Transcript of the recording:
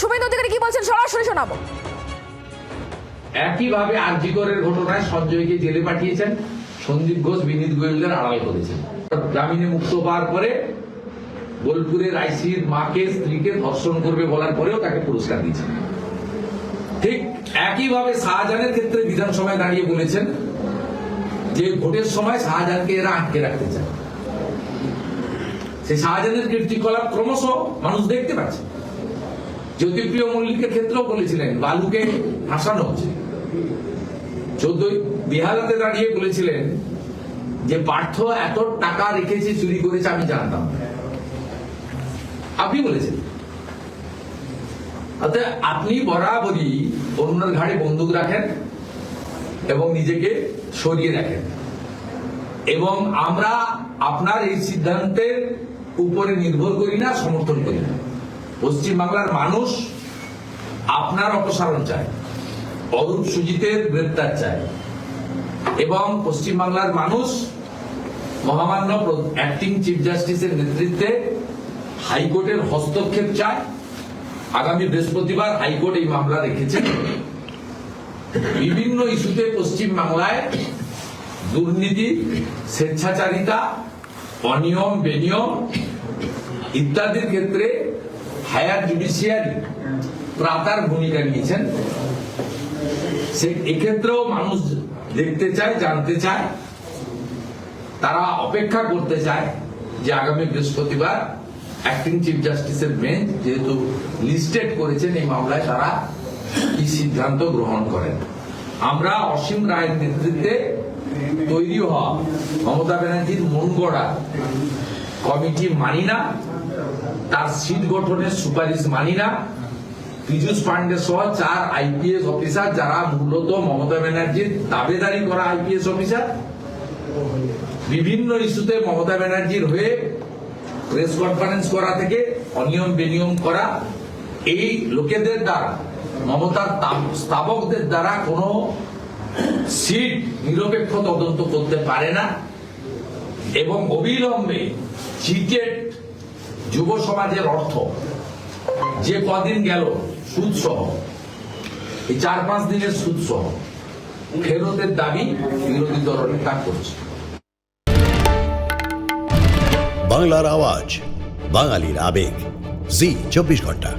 শুভেন্দু অধিকারী কি বলছেন? সরাসরি শোনাবো। একইভাবে আরজিকরের ঘটনায় সঞ্জয়কে জেলে পাঠিয়েছেন। সন্দীপ ঘোষ, বিনীত গোয়েলদের আড়াল করেছেন। জামিনে মুক্ত পাওয়ার পরে বোলপুরের আইসির মাকে, স্ত্রীকে ধর্ষণ করবে বলার পরেও তাকে পুরস্কার দিয়েছেন। ঠিক একইভাবে শাহজাহানের ক্ষেত্রে বিধানসভায় দাঁড়িয়ে বলেছেন যে ভোটের সময় শাহজাহানকে এরা আটকে রাখতে চায়। সেই শাহজাহানের কীর্তিকলাপ ক্রমশ মানুষ দেখতে পাচ্ছে। জ্যোতিপ্রিয় মল্লিকের ক্ষেত্রেও বলেছিলেন, বালুকে হাসানো হচ্ছে। চোদ্দই বিহালাতে দাঁড়িয়ে বলেছিলেন যে, পার্থ এত টাকা রেখেছে, চুরি করেছে, আমি জানতাম আপনি বলেছেন। আপনি বরাবরই অন্যের ঘাড়ে বন্দুক রাখেন এবং নিজেকে সরিয়ে রাখেন। এবং আমরা আপনার এই সিদ্ধান্তের উপরে নির্ভর করি না, সমর্থন করি না। পশ্চিমবাংলার মানুষ আপনার অপসারণ চায়, অরূপ সুজিতের গ্রেপ্তার চায়, এবং পশ্চিমবাংলার মানুষ মহামান্য অ্যাক্টিং চিফ জাস্টিসের নেতৃত্বে হাইকোর্টের হস্তক্ষেপ চায়। আগামী বৃহস্পতিবার হাইকোর্ট এই মামলা রেখেছে। বিভিন্ন ইস্যুতে পশ্চিম বাংলায় দুর্নীতি, স্বেচ্ছাচারিতা, অনিয়ম, বেনিয়ম ইত্যাদির ক্ষেত্রে হায়ার জুডিশিয়ারি প্রাতার ভূমিকা নিয়েছেন। সে এক্ষেত্রেও মানুষ দেখতে চায়, জানতে চায়, তারা অপেক্ষা করতে চায় যে আগামী বৃহস্পতিবার অ্যাক্টিং চিফ জাস্টিসের বেঞ্চ যেহেতু লিস্টেড করেছেন এই মামলায়, তারা কি সিদ্ধান্ত গ্রহণ করেন? আমরা অসীম রায়ের নেতৃত্বে তৈরি হওয়া মমতা ব্যানার্জির মন কমিটি মানি না। তার সিট গঠনের সুপারিশ মানি না। পীযুষ পান্ডে সহ চার আইপিএস অফিসার যারা মূলত মমতা ব্যানার্জির দাবেদারি করা আইপিএস অফিসার। বিভিন্ন ইস্যুতে মমতা ব্যানার্জির হয়ে প্রেস কনফারেন্স করা থেকে অনিয়ম বেনিয়ম করা। এই লোকেদের দ্বারা, মমতার স্থাপকদের দ্বারা কোনো সিট নিরপেক্ষ তদন্ত করতে পারে না। এবং অবিলম্বে চিটেড যুব সমাজের অর্থ। যে কদিন গেল সুদ সহ এই চার পাঁচ দিনের সুদ সহ ফেরতের দাবি বিরোধী দল নেতা করছে। বাংলার আওয়াজ, বাঙালির আবেগ। জি, চব্বিশ ঘণ্টা।